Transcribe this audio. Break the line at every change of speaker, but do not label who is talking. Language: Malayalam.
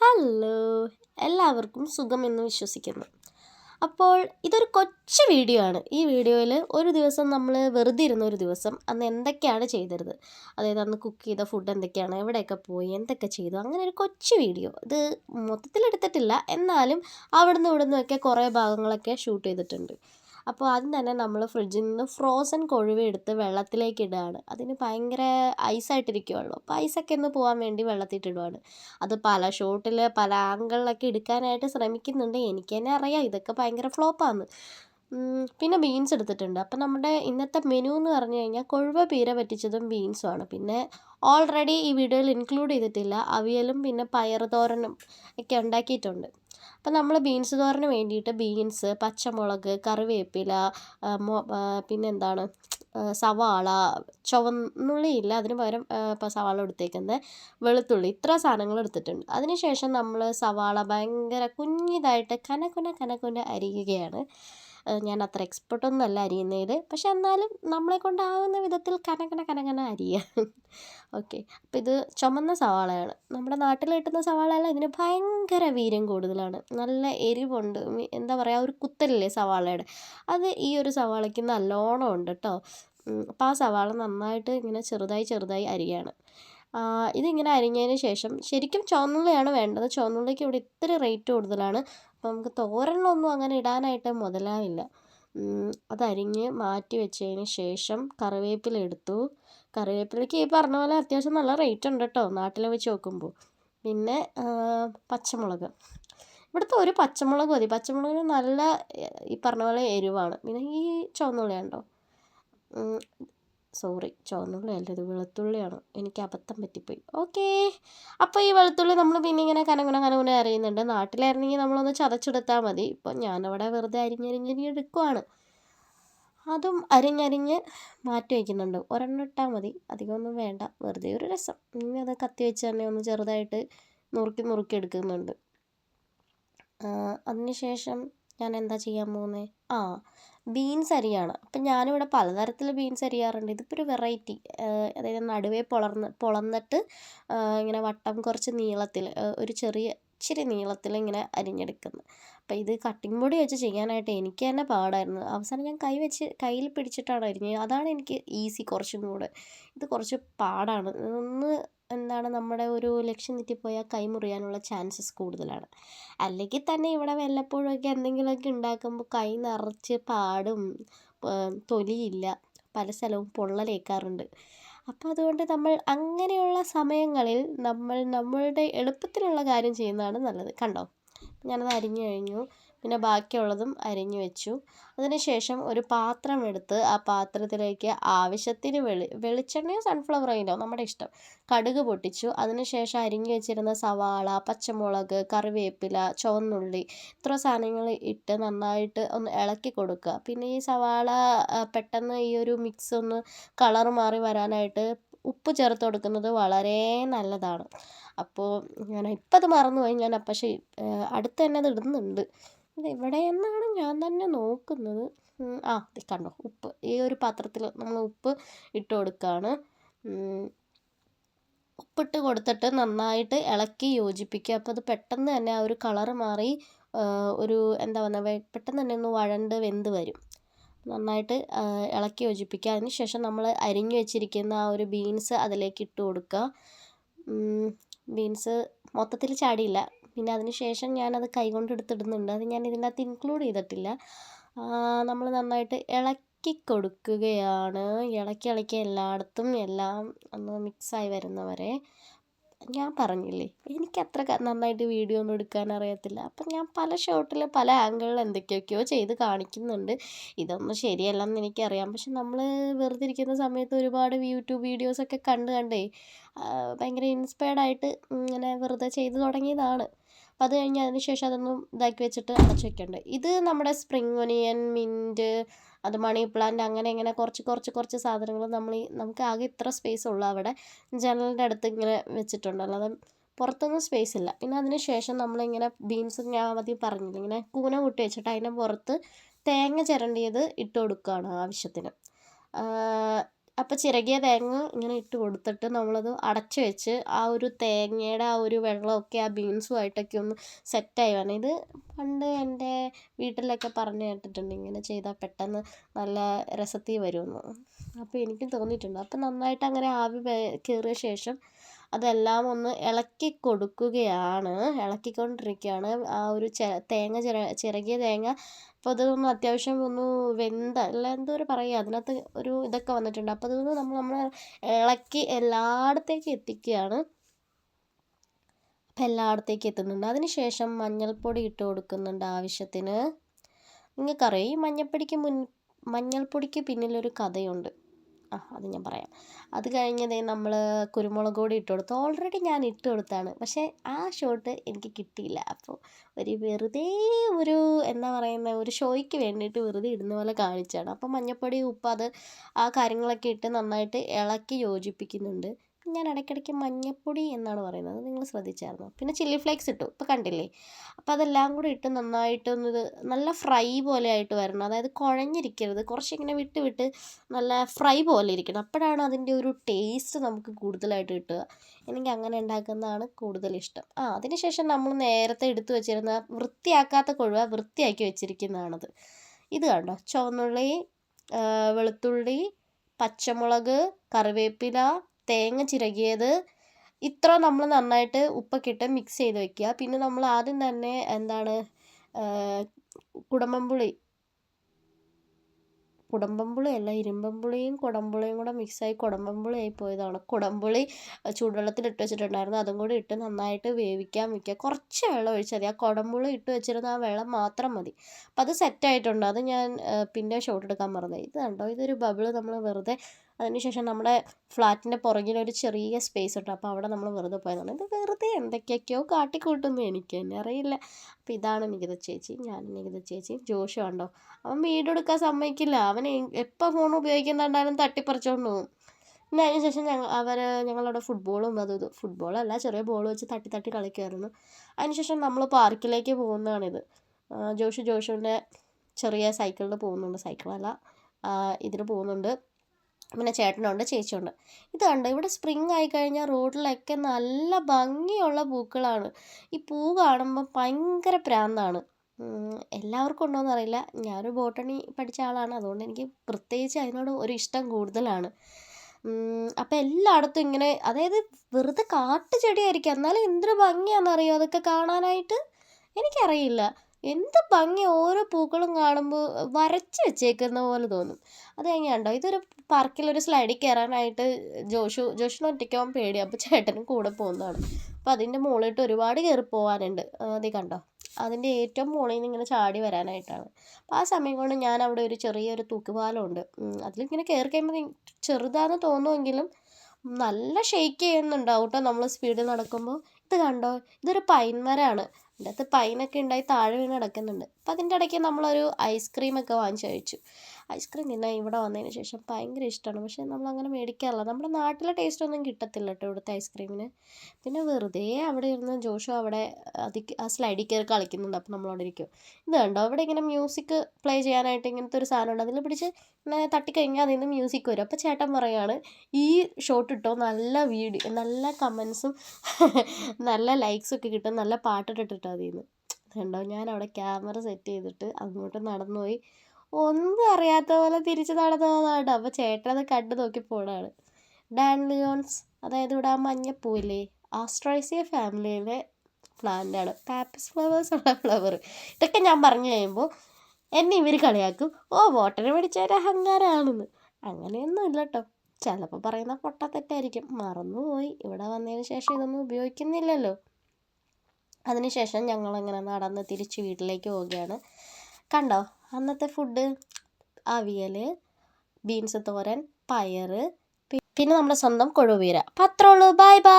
ഹലോ. എല്ലാവർക്കും സുഖമെന്ന് വിശ്വസിക്കുന്നു. അപ്പോൾ ഇതൊരു കൊച്ചു വീഡിയോ ആണ്. ഈ വീഡിയോയിൽ ഒരു ദിവസം നമ്മൾ വെറുതെ ഇരുന്ന ഒരു ദിവസം അന്ന് എന്തൊക്കെയാണ് ചെയ്തത് അതായത് അന്ന് കുക്ക് ചെയ്ത ഫുഡ് എന്തൊക്കെയാണ്? എവിടെയൊക്കെ പോയി? എന്തൊക്കെ ചെയ്തു? അങ്ങനെ ഒരു കൊച്ചു വീഡിയോ. ഇത് മൊത്തത്തിൽ എടുത്തിട്ടില്ല എന്നാലും അവിടുന്ന് ഇവിടുന്നൊക്കെ കുറേ ഭാഗങ്ങളൊക്കെ ഷൂട്ട് ചെയ്തിട്ടുണ്ട്. അപ്പോൾ ആദ്യം തന്നെ നമ്മൾ ഫ്രിഡ്ജിൽ നിന്ന് ഫ്രോസൺ കൊഴുവ എടുത്ത് വെള്ളത്തിലേക്ക് ഇടുകയാണ് അതിന് ഭയങ്കര ഐസായിട്ടിരിക്കുമല്ലോ അപ്പോൾ ഐസൊക്കെ ഒന്ന് പോകാൻ വേണ്ടി വെള്ളത്തിട്ടിടുകയാണ് അത് പല ഷോട്ടിൽ പല ആംഗിളിലൊക്കെ എടുക്കാനായിട്ട് ശ്രമിക്കുന്നുണ്ട്. എനിക്ക് തന്നെ അറിയാം. ഇതൊക്കെ ഭയങ്കര ഫ്ലോപ്പാണ് പിന്നെ ബീൻസ് എടുത്തിട്ടുണ്ട്. അപ്പം നമ്മുടെ ഇന്നത്തെ മെനു എന്ന് പറഞ്ഞു കഴിഞ്ഞാൽ കൊഴുവ പീര പറ്റിച്ചതും ബീൻസുമാണ് പിന്നെ ഓൾറെഡി ഈ വീഡിയോയിൽ ഇൻക്ലൂഡ് ചെയ്തിട്ടില്ല. അവിയലും പിന്നെ പയർ തോരനും ഒക്കെ ഉണ്ടാക്കിയിട്ടുണ്ട്. അപ്പം നമ്മൾ ബീൻസ് തോരന് വേണ്ടിയിട്ട് ബീൻസ് പച്ചമുളക് കറിവേപ്പില പിന്നെന്താണ് സവാള ചുവന്നുള്ളി ഇല്ല അതിന് പകരം ഇപ്പോൾ സവാള എടുത്തേക്കുന്നത് വെളുത്തുള്ളി ഇത്ര സാധനങ്ങൾ എടുത്തിട്ടുണ്ട്. അതിന് ശേഷം നമ്മൾ സവാള ഭയങ്കര കുഞ്ഞിതായിട്ട് കനകുന കനകുന അരിയുകയാണ്. ഞാൻ അത്ര എക്സ്പെർട്ടൊന്നും അല്ല അരിയുന്നതിൽ പക്ഷെ എന്നാലും നമ്മളെ കൊണ്ടാവുന്ന വിധത്തിൽ കനകന കനകന അരിയുക ഓക്കെ. അപ്പോൾ ഇത് ചുമന്ന സവാളയാണ്. നമ്മുടെ നാട്ടിൽ കിട്ടുന്ന സവാളയല്ല ഇതിന് ഭയങ്കര വീര്യം കൂടുതലാണ്. നല്ല എരിവുണ്ട്. എന്താ പറയുക ഒരു കുത്തലില്ലേ സവാളയുടെ? അത് ഈ ഒരു സവാളയ്ക്ക് നല്ലോണം ഉണ്ട് കേട്ടോ അപ്പോൾ ആ സവാള നന്നായിട്ട് ഇങ്ങനെ ചെറുതായി ചെറുതായി അരിയാണ്. ഇതിങ്ങനെ അരിഞ്ഞതിന് ശേഷം ശരിക്കും ചുവന്നുള്ളിയാണ് വേണ്ടത്. ചുവന്നുള്ളിക്ക് ഇവിടെ ഇത്തിരി റേറ്റ് കൂടുതലാണ്. അപ്പോൾ നമുക്ക് തോരനിലൊന്നും അങ്ങനെ ഇടാനായിട്ട് മുതലാവില്ല. അതരിഞ്ഞ് മാറ്റി വെച്ചതിന് ശേഷം കറിവേപ്പില എടുത്തു. കറിവേപ്പിലയ്ക്ക് ഈ പറഞ്ഞ പോലെ അത്യാവശ്യം നല്ല റേറ്റ് ഉണ്ട് കേട്ടോ നാട്ടിൽ വെച്ച് നോക്കുമ്പോൾ പിന്നെ പച്ചമുളക്. ഇവിടുത്തെ ഒരു പച്ചമുളക് മതി. പച്ചമുളകിന് നല്ല ഈ പറഞ്ഞ പോലെ എരിവാണ്. പിന്നെ ഈ ചുവന്നുള്ളിയാണ് ഉണ്ടോ സോറി ചുവന്നുള്ളി അല്ല ഇത് വെളുത്തുള്ളിയാണ്. എനിക്ക് അബദ്ധം പറ്റിപ്പോയി. ഓക്കേ. അപ്പോൾ ഈ വെളുത്തുള്ളി നമ്മൾ പിന്നെ ഇങ്ങനെ കനകുന കനകുന അറിയുന്നുണ്ട് നാട്ടിലായിരുന്നെങ്കിൽ നമ്മളൊന്ന് ചതച്ചെടുത്താൽ മതി. ഇപ്പോൾ ഞാനവിടെ വെറുതെ അരിഞ്ഞരിഞ്ഞരിഞ്ഞ് എടുക്കുവാണ്. അതും അരിഞ്ഞരിഞ്ഞ് മാറ്റി വയ്ക്കുന്നുണ്ട് ഒരെണ്ണം ഇട്ടാൽ മതി. അധികമൊന്നും വേണ്ട. വെറുതെ ഒരു രസം. ഇനി അത് കത്തി വെച്ച് തന്നെ ഒന്ന് ചെറുതായിട്ട് നുറുക്കി നുറുക്കി എടുക്കുന്നുണ്ട്. അതിനുശേഷം ഞാൻ എന്താ ചെയ്യാൻ പോകുന്നത് ആ ബീൻസ് അരിയാണ്. അപ്പം ഞാനിവിടെ പലതരത്തിൽ ബീൻസ് അരിയാറുണ്ട്. ഇതിപ്പോൾ ഒരു വെറൈറ്റി. അതായത് നടുവേ പൊളർന്ന് പൊളന്നിട്ട് ഇങ്ങനെ വട്ടം കുറച്ച് നീളത്തിൽ ഒരു ചെറിയ ഇച്ചിരി നീളത്തിൽ ഇങ്ങനെ അരിഞ്ഞെടുക്കുന്നു അപ്പോൾ ഇത് കട്ടിംഗ് ബോർഡ് വെച്ച് ചെയ്യാനായിട്ട് എനിക്ക് തന്നെ പാടായിരുന്നു. അവസാനം ഞാൻ കൈ വെച്ച് കയ്യിൽ പിടിച്ചിട്ടാണ് അരിഞ്ഞത്. അതാണ് എനിക്ക് ഈസി കുറച്ചും കൂടെ. ഇത് കുറച്ച് പാടാണ്. ഒന്ന് എന്താണ് നമ്മുടെ ഒരു ലക്ഷ്യം തെറ്റിപ്പോയാൽ കൈ മുറിയാനുള്ള ചാൻസസ് കൂടുതലാണ്. അല്ലെങ്കിൽ തന്നെ ഇവിടെ വല്ലപ്പോഴൊക്കെ എന്തെങ്കിലുമൊക്കെ ഉണ്ടാക്കുമ്പോൾ കൈ നിറച്ച് പാടും തൊലിയില്ല പല സ്ഥലവും പൊള്ളലേക്കാറുണ്ട്. അപ്പോൾ അതുകൊണ്ട് നമ്മൾ അങ്ങനെയുള്ള സമയങ്ങളിൽ നമ്മൾ നമ്മളുടെ എളുപ്പത്തിലുള്ള കാര്യം ചെയ്യുന്നതാണ് നല്ലത്. കണ്ടോ? ഞാനത് അരിഞ്ഞു കഴിഞ്ഞു. പിന്നെ ബാക്കിയുള്ളതും അരിഞ്ഞു വെച്ചു. അതിനുശേഷം ഒരു പാത്രം എടുത്ത് ആ പാത്രത്തിലേക്ക് ആവശ്യത്തിന് വെളി വെളിച്ചെണ്ണയോ സൺഫ്ലവർ ഓയിലോ നമ്മുടെ ഇഷ്ടം കടുക് പൊട്ടിച്ചു. അതിനുശേഷം അരിഞ്ഞു വെച്ചിരുന്ന സവാള പച്ചമുളക് കറിവേപ്പില ചുവന്നുള്ളി ഇത്ര സാധനങ്ങൾ ഇട്ട് നന്നായിട്ട് ഒന്ന് ഇളക്കി കൊടുക്കുക. പിന്നെ ഈ സവാള പെട്ടെന്ന് ഈ ഒരു മിക്സ് ഒന്ന് കളർ മാറി വരാനായിട്ട് ഉപ്പ് ചേർത്ത് കൊടുക്കുന്നത് വളരെ നല്ലതാണ്. അപ്പോൾ ഞാൻ ഇപ്പം അത് മറന്നുപോയി. ഞാൻ പക്ഷേ അടുത്ത് തന്നെ അത് ഇടുന്നുണ്ട്. ഇത് എവിടെയെന്നാണ് ഞാൻ തന്നെ നോക്കുന്നത്. ആ കണ്ടോ ഉപ്പ്. ഈ ഒരു പാത്രത്തിൽ നമ്മൾ ഉപ്പ് ഇട്ട് കൊടുക്കുകയാണ് ഉപ്പിട്ട് കൊടുത്തിട്ട് നന്നായിട്ട് ഇളക്കി യോജിപ്പിക്കുക. അപ്പോൾ അത് പെട്ടെന്ന് തന്നെ ആ ഒരു കളറ് മാറി ഒരു എന്താ പറയുക പെട്ടെന്ന് തന്നെ ഒന്ന് വഴണ്ട് വെന്ത് വരും. നന്നായിട്ട് ഇളക്കി യോജിപ്പിക്കുക. അതിന് ശേഷം നമ്മൾ അരിഞ്ഞു വെച്ചിരിക്കുന്ന ആ ഒരു ബീൻസ് അതിലേക്ക് ഇട്ട് കൊടുക്കുക. ബീൻസ് മൊത്തത്തിൽ ചാടിയില്ല. പിന്നെ അതിന് ശേഷം ഞാനത് കൈകൊണ്ട് എടുത്തിടുന്നുണ്ട്. അത് ഞാൻ ഇതിനകത്ത് ഇൻക്ലൂഡ് ചെയ്തിട്ടില്ല. നമ്മൾ നന്നായിട്ട് ഇളക്കി കൊടുക്കുകയാണ്. ഇളക്കി ഇളക്കി എല്ലായിടത്തും എല്ലാം ഒന്ന് മിക്സായി വരുന്നവരെ ഞാൻ പറഞ്ഞില്ലേ? എനിക്കത്ര നന്നായിട്ട് വീഡിയോ ഒന്നും എടുക്കാൻ അറിയത്തില്ല. അപ്പം ഞാൻ പല ഷോട്ടിൽ പല ആംഗിളിൽ എന്തൊക്കെയൊക്കെയോ ചെയ്ത് കാണിക്കുന്നുണ്ട്. ഇതൊന്നും ശരിയല്ലെന്ന് എനിക്കറിയാം. പക്ഷെ നമ്മൾ വെറുതെ ഇരിക്കുന്ന സമയത്ത് ഒരുപാട് യൂട്യൂബ് വീഡിയോസൊക്കെ കണ്ട് കണ്ടേ ഭയങ്കര ഇൻസ്പയർഡായിട്ട് ഇങ്ങനെ വെറുതെ ചെയ്ത് തുടങ്ങിയതാണ്. അപ്പോൾ അത് കഴിഞ്ഞ് അതിന് ശേഷം അതൊന്നും ഇതാക്കി വെച്ചിട്ട് അടച്ച് വെക്കേണ്ടത് ഇത് നമ്മുടെ സ്പ്രിംഗ് ഒനിയൻ മിന്റ് അത് മണി പ്ലാന്റ് അങ്ങനെ ഇങ്ങനെ കുറച്ച് കുറച്ച് കുറച്ച് സാധനങ്ങൾ നമ്മൾ ഈ നമുക്ക് ആകെ ഇത്ര സ്പേസ് ഉള്ളൂ അവിടെ. ജനലിന്റെ അടുത്ത് ഇങ്ങനെ വെച്ചിട്ടുണ്ട്. അല്ലാതെ പുറത്തൊന്നും സ്പേസ് ഇല്ല. പിന്നെ അതിന് ശേഷം നമ്മളിങ്ങനെ ബീൻസ് ഞാൻ ആദ്യം പറഞ്ഞില്ല ഇങ്ങനെ കൂന കൂട്ടി വെച്ചിട്ട് അതിന്റെ പുറത്ത് തേങ്ങ ചിരണ്ടിയത് ഇട്ട് കൊടുക്കുകയാണ് ആവശ്യത്തിന്. അപ്പോൾ ചിരകിയ തേങ്ങ ഇങ്ങനെ ഇട്ട് കൊടുത്തിട്ട് നമ്മളത് അടച്ച് വെച്ച് ആ ഒരു തേങ്ങയുടെ ആ ഒരു വെള്ളമൊക്കെ ആ ബീൻസുമായിട്ടൊക്കെ ഒന്ന് സെറ്റായി. വരണം ഇത് പണ്ട് എന്റെ വീട്ടിലൊക്കെ പറഞ്ഞു കേട്ടിട്ടുണ്ട് ഇങ്ങനെ ചെയ്താൽ പെട്ടെന്ന് നല്ല രസത്തിൽ വരുമെന്ന്. അപ്പോൾ എനിക്കും തോന്നിയിട്ടുണ്ട്. അപ്പോൾ നന്നായിട്ട് അങ്ങനെ ആവി കയറിയ ശേഷം അതെല്ലാം ഒന്ന് ഇളക്കി കൊടുക്കുകയാണ്. ഇളക്കിക്കൊണ്ടിരിക്കുകയാണ്. ആ ഒരു തേങ്ങ ചിര ചിരകിയ തേങ്ങ. അപ്പോൾ അതൊന്ന് അത്യാവശ്യം ഒന്ന് വെന്ത അല്ല എന്തോ ഒരു പറയുക. അതിനകത്ത് ഒരു ഇതൊക്കെ വന്നിട്ടുണ്ട്. അപ്പോൾ അതൊന്ന് നമ്മൾ നമ്മൾ ഇളക്കി എല്ലായിടത്തേക്ക് എത്തിക്കുകയാണ്. അപ്പോൾ എല്ലായിടത്തേക്ക് എത്തുന്നുണ്ട്. അതിനുശേഷം മഞ്ഞൾപ്പൊടി ഇട്ട് കൊടുക്കുന്നുണ്ട് ആവശ്യത്തിന്. നിങ്ങൾക്കറിയാം? ഈ മഞ്ഞൾപ്പൊടിക്ക് മുൻ മഞ്ഞൾപ്പൊടിക്ക് പിന്നിലൊരു കഥയുണ്ട്. ആ അത് ഞാൻ പറയാം. അത് കഴിഞ്ഞതേ നമ്മൾ കുരുമുളക് പൊടി ഇട്ട് കൊടുത്തു. ഓൾറെഡി ഞാൻ ഇട്ട് കൊടുത്താണ്. പക്ഷേ ആ ഷോട്ട് എനിക്ക് കിട്ടിയില്ല. അപ്പോൾ ഒരു വെറുതെ ഒരു എന്താ പറയുന്നത് ഒരു ഷോയ്ക്ക് വേണ്ടിയിട്ട് വെറുതെ ഇടുന്ന പോലെ കാണിച്ചതാണ്. അപ്പോൾ മഞ്ഞൾപ്പൊടി ഉപ്പ് അത് ആ കാര്യങ്ങളൊക്കെ ഇട്ട് നന്നായിട്ട് ഇളക്കി യോജിപ്പിക്കുന്നുണ്ട്. ഞാൻ ഇടയ്ക്കിടയ്ക്ക് മഞ്ഞപ്പൊടി എന്നാണ് പറയുന്നത്. നിങ്ങൾ ശ്രദ്ധിച്ചായിരുന്നു? പിന്നെ ചില്ലി ഫ്ലേക്സ് ഇട്ടു. ഇപ്പോൾ കണ്ടില്ലേ? അപ്പോൾ അതെല്ലാം കൂടി ഇട്ട് നന്നായിട്ടൊന്ന് നല്ല ഫ്രൈ പോലെ ആയിട്ട് വരണം. അതായത് കുഴഞ്ഞിരിക്കരുത്. കുറച്ചിങ്ങനെ വിട്ട് വിട്ട് നല്ല ഫ്രൈ പോലെ ഇരിക്കണം. അപ്പോഴാണ് അതിന്റെ ഒരു ടേസ്റ്റ് നമുക്ക് കൂടുതലായിട്ട് കിട്ടുക. എനിക്ക് അങ്ങനെ ഉണ്ടാക്കുന്നതാണ് കൂടുതൽ ഇഷ്ടം. ആ അതിനുശേഷം നമ്മൾ നേരത്തെ എടുത്തു വെച്ചിരുന്ന വൃത്തിയാക്കാത്ത കൊഴുവ വൃത്തിയാക്കി വെച്ചിരിക്കുന്നതാണത്. ഇത് കണ്ടോ? ചുവന്നുള്ളി വെളുത്തുള്ളി പച്ചമുളക് കറിവേപ്പില തേങ്ങ ചിരകിയത് ഇത്ര നമ്മൾ നന്നായിട്ട് ഉപ്പൊക്കെ ഇട്ട് മിക്സ് ചെയ്ത് വെക്കുക. പിന്നെ നമ്മൾ ആദ്യം തന്നെ എന്താണ് കുടമ്പുളി കുടമ്പുളി അല്ല ഇരുമ്പമ്പുളിയും കുടമ്പുളിയും കൂടെ മിക്സായി കുടമ്പുളി ആയി പോയതാണ്. കുടമ്പുളി ചൂടുവെള്ളത്തിൽ ഇട്ട് വെച്ചിട്ടുണ്ടായിരുന്നു. അതും കൂടി ഇട്ട് നന്നായിട്ട് വേവിക്കാൻ വയ്ക്കുക കുറച്ച് വെള്ളം ഒഴിച്ചാൽ മതി. ആ കുടമ്പുളി ഇട്ട് വെച്ചിരുന്ന ആ വെള്ളം മാത്രം മതി. അപ്പം അത് സെറ്റായിട്ടുണ്ട് അത് ഞാൻ പിന്നെ ഷോട്ട് എടുക്കാൻ മറന്നു. ഇത് കണ്ടോ? ഇതൊരു ബബിൾ നമ്മൾ വെറുതെ അതിനുശേഷം നമ്മുടെ ഫ്ലാറ്റിന്റെ പുറകിലൊരു ചെറിയ സ്പേസ് ഉണ്ട്. അപ്പോൾ അവിടെ നമ്മൾ വെറുതെ പോയതാണ്. ഇത് വെറുതെ എന്തൊക്കെയൊക്കെയോ കാട്ടിക്കൂട്ടുന്നു എനിക്ക് തന്നെ അറിയില്ല. അപ്പോൾ ഇതാണ് നികിത ചേച്ചി ഞാൻ നികിത ചേച്ചി. ജോഷു ഉണ്ടോ അവൻ വീഡിയോ എടുക്കാൻ സമ്മതിക്കില്ല. അവൻ എപ്പോൾ ഫോൺ ഉപയോഗിക്കുന്നുണ്ടായാലും തട്ടിപ്പറിച്ചുകൊണ്ട് പോകും പിന്നെ അതിനുശേഷം ഞങ്ങൾ അവർ ഞങ്ങളവിടെ ഫുട്ബോളും അതും ഇതും. ഫുട്ബോളല്ല ചെറിയ ബോൾ വെച്ച് തട്ടി തട്ടി കളിക്കുമായിരുന്നു അതിനുശേഷം നമ്മൾ പാർക്കിലേക്ക് പോകുന്നതാണിത് ജോഷു ജോഷുവിന്റെ ചെറിയ സൈക്കിളിൽ പോകുന്നുണ്ട്. സൈക്കിളല്ല ഇതിന് പോകുന്നുണ്ട്. പിന്നെ ചേട്ടനുണ്ട് ചേച്ചിയുണ്ട്. ഇത് കണ്ടോ ഇവിടെ ആയി കഴിഞ്ഞാൽ റോഡിലൊക്കെ നല്ല ഭംഗിയുള്ള പൂക്കളാണ്. ഈ പൂ കാണുമ്പോൾ ഭയങ്കര പ്രാന്താണ്. എല്ലാവർക്കും ഉണ്ടോയെന്ന് അറിയില്ല ഞാനൊരു ബോട്ടണി പഠിച്ച ആളാണ് അതുകൊണ്ട് എനിക്ക് പ്രത്യേകിച്ച് അതിനോട് ഒരു ഇഷ്ടം കൂടുതലാണ്. അപ്പം എല്ലായിടത്തും ഇങ്ങനെ അതായത് വെറുതെ കാട്ടു ചെടിയായിരിക്കും എന്നാലും എന്തൊരു ഭംഗിയാണെന്നറിയോ? അതൊക്കെ കാണാനായിട്ട് എനിക്കറിയില്ല. എന്ത് ഭംഗി ഓരോ പൂക്കളും കാണുമ്പോൾ വരച്ച് വെച്ചേക്കുന്ന പോലെ തോന്നും. അത് കഴിഞ്ഞാണ്ടോ ഇതൊരു പാർക്കിലൊരു സ്ലൈഡിൽ കയറാനായിട്ട് ജോഷു ജോഷിന് ഒറ്റയ്ക്ക് പോകാൻ പേടിയാണ് അപ്പോൾ ചേട്ടനും കൂടെ പോകുന്നതാണ്. അപ്പോൾ അതിന്റെ മുകളിലിട്ട് ഒരുപാട് കയറി പോകാനുണ്ട് അത് കണ്ടോ അതിന്റെ ഏറ്റവും മുകളിൽ നിന്ന് ഇങ്ങനെ ചാടി വരാനായിട്ടാണ്. അപ്പോൾ ആ സമയം കൊണ്ട് ഞാൻ അവിടെ ഒരു ചെറിയൊരു തൂക്കുപാലമുണ്ട്. അതിലിങ്ങനെ കയറി കഴിയുമ്പോൾ ചെറുതാണെന്ന് തോന്നുമെങ്കിലും നല്ല ഷെയ്ക്ക് ചെയ്യുന്നുണ്ടാവും കേട്ടോ നമ്മൾ സ്പീഡിൽ നടക്കുമ്പോൾ ഇത് കണ്ടോ ഇതൊരു പൈൻ മരമാണ്. അതിന്റെ അകത്ത് പൈനൊക്കെ ഉണ്ടായി താഴെ വീണ് കിടക്കുന്നുണ്ട്. അപ്പോൾ അതിന്റെ ഇടയ്ക്ക് നമ്മളൊരു ഐസ്ക്രീമൊക്കെ വാങ്ങിച്ച് കഴിച്ചു. ഐസ്ക്രീം തിന്നാൻ ഇവിടെ വന്നതിന് ശേഷം ഭയങ്കര ഇഷ്ടമാണ് പക്ഷേ നമ്മളങ്ങനെ മേടിക്കാറില്ല. നമ്മുടെ നാട്ടിലെ ടേസ്റ്റ് ഒന്നും കിട്ടത്തില്ല കേട്ടോ ഇവിടുത്തെ ഐസ്ക്രീമിന്. പിന്നെ വെറുതെ അവിടെ ഇരുന്ന് ജോഷു അവിടെ അതിക്ക് ആ സ്ലൈഡിൽ കയറി കളിക്കുന്നുണ്ട്. അപ്പോൾ നമ്മളവിടെ ഇരിക്കും. ഇത് കണ്ടോ? അവിടെ ഇങ്ങനെ മ്യൂസിക് പ്ലേ ചെയ്യാനായിട്ട് ഇങ്ങനത്തെ ഒരു സാധനമുണ്ട് അതിൽ പിടിച്ച് ഇങ്ങനെ തട്ടിക്കഴിഞ്ഞാൽ അതിൽ നിന്ന് മ്യൂസിക് വരും. അപ്പോൾ ചേട്ടൻ പറയുകയാണ് ഈ ഷോട്ട് ഇട്ടോ? നല്ല വീഡിയോ നല്ല കമൻസും നല്ല ലൈക്സും ഒക്കെ കിട്ടും. നല്ല പാട്ടിട്ടിട്ടോ അതിൽ നിന്ന് കണ്ടോ? ഞാൻ അവിടെ ക്യാമറ സെറ്റ് ചെയ്തിട്ട് അങ്ങോട്ട് നടന്നുപോയി. ഒന്നും അറിയാത്ത പോലെ തിരിച്ച് നടന്നു പോകുന്നതാണ് അപ്പോൾ ചേട്ടൻ അത് കണ്ടു നോക്കി പോണാണ്. ഡാൻലിയോൺസ് അതായത് ഇവിടെ ആ മഞ്ഞപ്പൂവില്ലേ ആസ്ട്രൈസിയ ഫാമിലിയിലെ പ്ലാന്റാണ് പാപ്പസ് ഫ്ലവേഴ്സ് ഉള്ള ഫ്ലവർ ഇതൊക്കെ ഞാൻ പറഞ്ഞു കഴിയുമ്പോൾ എന്നെ ഇവർ കളിയാക്കും. ഓ വോട്ടർ പിടിച്ചൊരു അഹങ്കാരമാണെന്ന് അങ്ങനെയൊന്നും ഇല്ല കേട്ടോ ചിലപ്പോൾ പറയുന്ന പൊട്ട തെറ്റായിരിക്കും. മറന്നുപോയി. ഇവിടെ വന്നതിന് ശേഷം ഇതൊന്നും ഉപയോഗിക്കുന്നില്ലല്ലോ. അതിനുശേഷം ഞങ്ങളങ്ങനെ നടന്ന് തിരിച്ച് വീട്ടിലേക്ക് പോവുകയാണ്. കണ്ടോ? അന്നത്തെ ഫുഡ് അവിയൽ ബീൻസ് തോരൻ പയർ പിന്നെ നമ്മുടെ സ്വന്തം കൊഴുവീര. അപ്പം അത്രേ ഉള്ളൂ. Bye bye